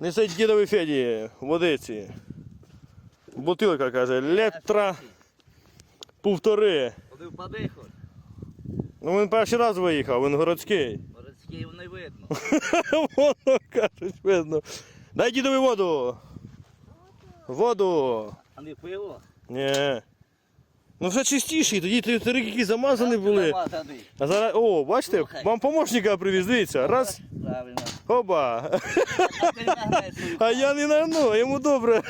Несуть дідові Феді водиці. Бутилка каже, літра півтори. Куди впади хоч. Ну він перший раз виїхав, він городський. Городський не видно. Воно кажуть, видно. Дай дідові воду. Воду. А не пиво? Ні. Ну вже чистіший, тоді ті які замазані були. А зараз, о, бачите, вам помощника привіз, дивіться. Раз, Правильно. Оба. А я не нагну, йому добре.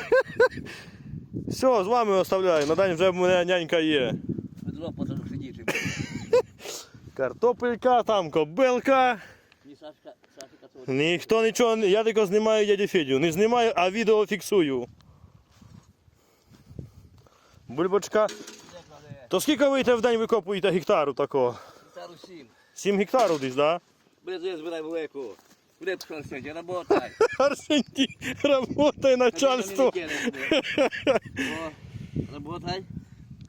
Все, з вами оставляю. На день вже в мене нянька є. Картопелька, там кобилка. Ніхто нічого, я тільки знімаю дядю Федю. Не знімаю, а відео фіксую. Бульбочка. То скільки ви в день викопуєте гектару такого? Тару сім. 7 гектарів десь, так? Без я збирай велику. Куди що сьогодні? Работай. Арсентій, работай начальство. Работай.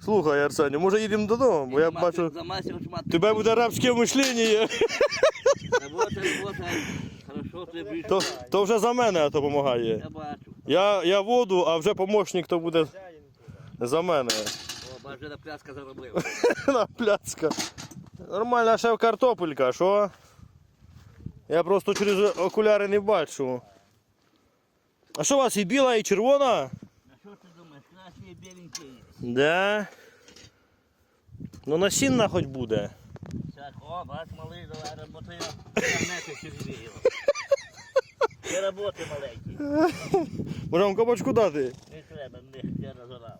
Слухай, Арсеній, може їдемо додому, бо я бачу, тебе буде рабське мишлення. Работай, работай. Хорошо, ти будеш. То, то вже за мене допомагає. Я бачу. Я, я воду, а вже помощник то буде за мене. О, бачу, на пляска заробив. На пляцка. Нормальна шеф картопелька, що? Я просто через окуляри не бачу. А що у вас і біла, і червона? А що ти думаєш? Красний і біленький. Да. Ну насінна хоч буде. Так, о, бач, малий, давай работай. Нете сюди його. Ти роботи маленький. Може вам кабачку дати? Не треба, не я розорав.